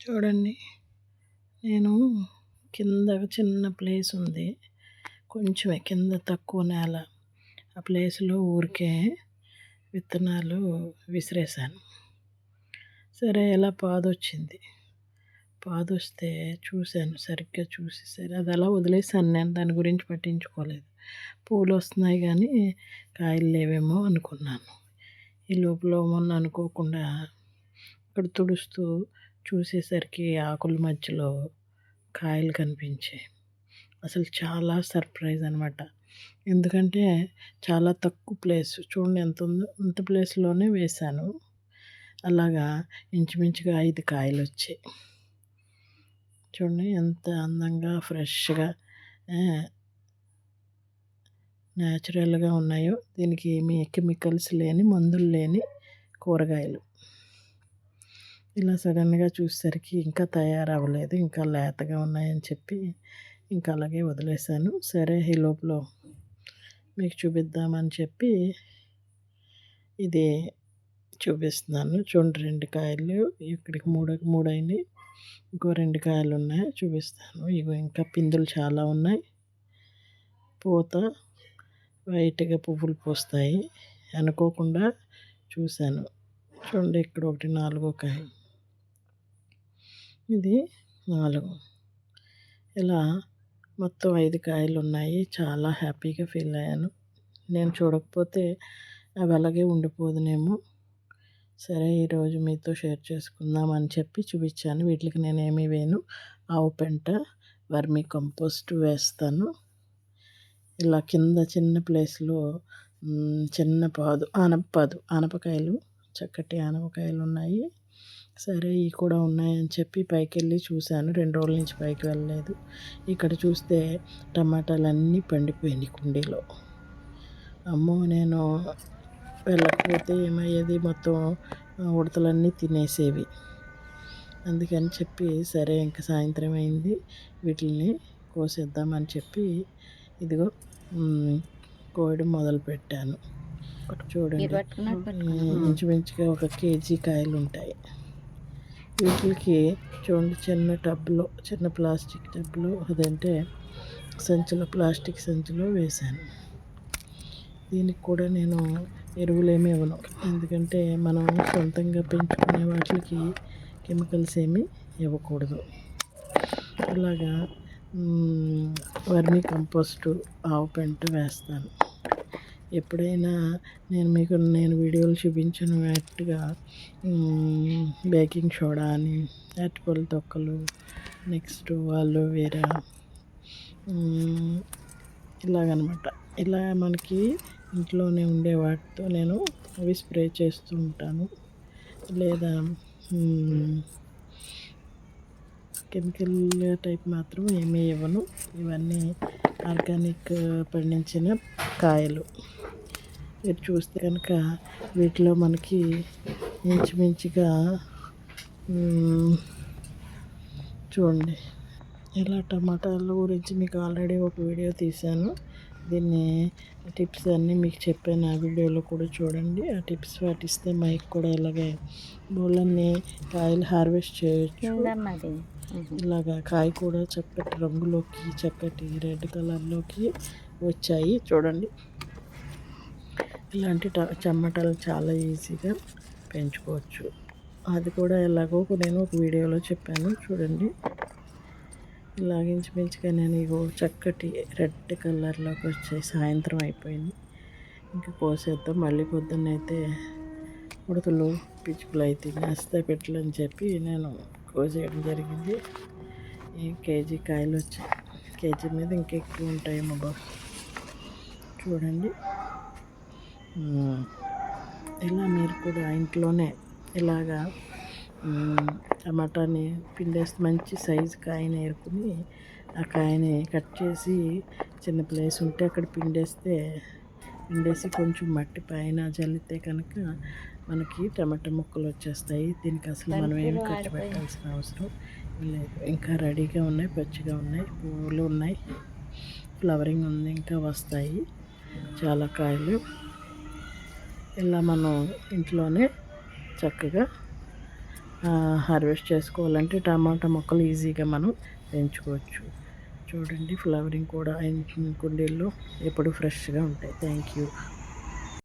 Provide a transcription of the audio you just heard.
చూడండి. నేను కింద చిన్న ప్లేస్ ఉంది. కొంచెమే కింద తక్కువ నేల. ఆ ప్లేస్లో ఊరికే విత్తనాలు విసిరేసాను సరే ఎలా పాదొచ్చింది? పాదొస్తే చూశాను సరిగ్గా చూసి. సరే అది అలా వదిలేసాను నేను దాని గురించి పట్టించుకోలేదు. పూలు వస్తున్నాయి కానీ కాయలు లేవేమో అనుకున్నాను. ఈ లోపల మొన్న అనుకోకుండా ఇక్కడ తుడుస్తూ చూసేసరికి ఆకుల మధ్యలో కాయలు కనిపించాయి. అసలు చాలా సర్ప్రైజ్ అనమాట ఎందుకంటే చాలా తక్కువ ప్లేస్ చూడండి ఎంత ఉందో అంత ప్లేస్లోనే వేశాను. అలాగా ఇంచుమించుగా ఐదు కాయలు వచ్చాయి. చూడండి ఎంత అందంగా ఫ్రెష్గా న్యాచురల్గా ఉన్నాయో. దీనికి ఏమీ కెమికల్స్ లేని మందులు లేని కూరగాయలు. ఇలా సడన్గా చూసేసరికి ఇంకా తయారవ్వలేదు ఇంకా లేతగా ఉన్నాయని చెప్పి ఇంకా అలాగే వదిలేశాను సరే ఈ లోపల మీకు చూపిద్దామని చెప్పి ఇది చూపిస్తున్నాను. చూడండి రెండు కాయలు ఇక్కడికి మూడు మూడు అయినాయి ఇంకో రెండు కాయలు ఉన్నాయి చూపిస్తాను. ఇవి ఇంకా పిందులు చాలా ఉన్నాయి. పూత వైట్గా పువ్వులు పూస్తాయి. అనుకోకుండా చూశాను. చూడండి ఇక్కడ ఒకటి నాలుగో కాయ. ఇది నాలుగు. ఇలా మొత్తం ఐదు కాయలు ఉన్నాయి చాలా హ్యాపీగా ఫీల్ అయ్యాను. నేను చూడకపోతే అవి అలాగే ఉండిపోదునేమో. సరే ఈరోజు మీతో షేర్ చేసుకుందాం అని చెప్పి చూపించాను. వీటికి నేను ఏమి వేయను. ఆవు పెంట వర్మీ కంపోస్ట్ వేస్తాను. ఇలా కింద చిన్న ప్లేస్లో చిన్న పాదు ఆనపపాదు ఆనపకాయలు చక్కటి ఆనపకాయలు ఉన్నాయి సరే ఇవి కూడా ఉన్నాయని చెప్పి పైకి వెళ్ళి చూశాను. రెండు రోజుల నుంచి పైకి వెళ్ళలేదు. ఇక్కడ చూస్తే టమాటాలు అన్నీ పండిపోయినాయి కుండీలో. అమ్మో నేను వెళ్ళకపోతే ఏమయ్యేది? మొత్తం ఉడతలన్నీ తినేసేవి. అందుకని చెప్పి సరే ఇంకా సాయంత్రం అయింది. వీటిని కోసేద్దామని చెప్పి ఇదిగో కోయడం మొదలుపెట్టాను. చూడండి. ఇంచుమించుగా ఒక కేజీ కాయలు ఉంటాయి వీటికి చూడండి చిన్న టబ్లో చిన్న ప్లాస్టిక్ టబ్లో అదంటే సంచిలో ప్లాస్టిక్ సంచిలో వేశాను. దీనికి కూడా నేను ఎరువులు ఏమి ఇవ్వను. ఎందుకంటే మనం సొంతంగా పెంచుకునే వాటికి కెమికల్స్ ఏమి ఇవ్వకూడదు. అలాగా వర్మీ కంపోస్టు ఆవు పెంట వేస్తాను. ఎప్పుడైనా నేను మీకు నేను వీడియోలు చూపించినట్టుగా బేకింగ్ సోడా అని అరటిపళ్ళు తొక్కలు నెక్స్ట్ వాళ్ళు వేరే ఇలాగనమాట. ఇలా మనకి ఇంట్లోనే ఉండే వాటితో నేను అవి స్ప్రే చేస్తూ ఉంటాను. లేదా కెమికల్ టైప్ మాత్రం ఏమీ ఇవ్వను. ఇవన్నీ ఆర్గానిక్ పండించిన కాయలు. మీరు చూస్తే కనుక వీటిలో మనకి ఇంచుమించుగా చూడండి. ఇలా టమాటాల గురించి మీకు ఆల్రెడీ ఒక వీడియో తీశాను. దీన్ని టిప్స్ అన్నీ మీకు చెప్పాను. ఆ వీడియోలో కూడా చూడండి. ఆ టిప్స్ పాటిస్తే మైక్ కూడా ఇలాగే బోళ్ళన్నీ కాయలు హార్వెస్ట్ చేయొచ్చు. ఇలాగా కాయ కూడా చక్కటి రంగులోకి చక్కటి రెడ్ కలర్లోకి వచ్చాయి. చూడండి. ఇలాంటి చెమ్మటలు చాలా ఈజీగా పెంచుకోవచ్చు. అది కూడా ఎలాగో నేను ఒక వీడియోలో చెప్పాను చూడండి. ఇలాగించిపించిగా నేను ఇగో చక్కటి రెడ్ కలర్లోకి వచ్చాయి సాయంత్రం అయిపోయింది. ఇంకా కోసేద్దాం. మళ్ళీ పొద్దున్నైతే ఉడతలు పిచ్చుకులు అయితే నేస్తే పెట్టలని చెప్పి నేను కోసేయడం జరిగింది. ఈ కేజీ కాయలు వచ్చాయి. కేజీ మీద ఇంకెక్కువ ఉంటాయేమో బాబు. చూడండి. ఇలా మీరు కూడా ఇంట్లోనే ఇలాగా టమాటాని పిండేస్తే మంచి సైజు కాయని ఏరుకుని ఆ కాయని కట్ చేసి చిన్న ప్లేస్ ఉంటే అక్కడ పిండేస్తే పిండేసి కొంచెం మట్టి పైన జల్లితే కనుక మనకి టమాటా ముక్కలు వచ్చేస్తాయి. దీనికి అసలు మనం ఏమి ఖర్చు పెట్టాల్సిన అవసరం లేదు. ఇంకా రెడీగా ఉన్నాయి పచ్చిగా ఉన్నాయి పువ్వులు ఉన్నాయి ఫ్లవరింగ్ ఉంది ఇంకా వస్తాయి. చాలా కాయలు. ఇలా మనం ఇంట్లోనే చక్కగా హార్వెస్ట్ చేసుకోవాలంటే టమాటా మొక్కలు ఈజీగా మనం పెంచుకోవచ్చు. చూడండి ఫ్లవరింగ్ కూడా కుండీల్లో. ఎప్పుడు ఫ్రెష్గా ఉంటాయి. Thank you.